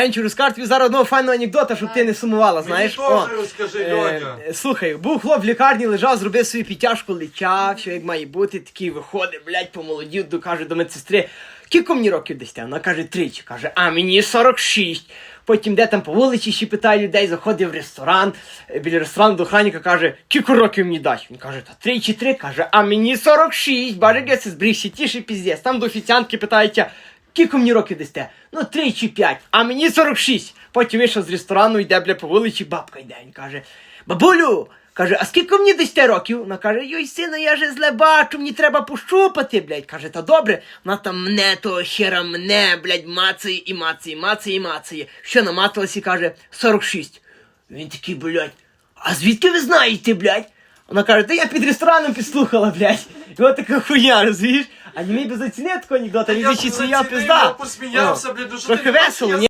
Енчу, розкажу тобі зараз одного файного анекдота, щоб ти не сумувала, знаєш. Мені теж розкажи, е, Льоня. е, Слухай, був хлоп в лікарні, лежав, зробив свою підтяжку, лечав, все як має бути, такий виходить, блядь, помолодів, до, каже до медсестри, кілько мені років десь там? Вона каже, тричі. Каже, а мені 46. Потім де там по вулиці ще питає людей, заходить в ресторан, е, біля ресторану до охранника каже, кілько років мені дасть? Він каже, та три чи три, каже, а мені 46. Баже, я це збрігся, тіше піздець. Там до офіціантки питається, Кілько мені років дасте? Ну, три чи п'ять, а мені 46. Потім вийшов з ресторану, йде бля по вулиці, бабка йде. Він каже: Бабулю, каже, а скільки мені дасте років? Вона каже, йой, сину, я же зле бачу, мені треба пощупати, блядь. Каже, та добре, вона там мне того хера мне, блядь, мацає і мацає, мацає і мацає. Що намацалась і каже, 46. Він такий, блядь, а звідки ви знаєте, блядь? Вона каже, та я під рестораном підслухала, блядь. І от така хуйня, розумієш? А не мій без такого анекдота, він Я ще сміяв пізда. я посміявся, О, блядь, ну що Трохи ти весело, ні?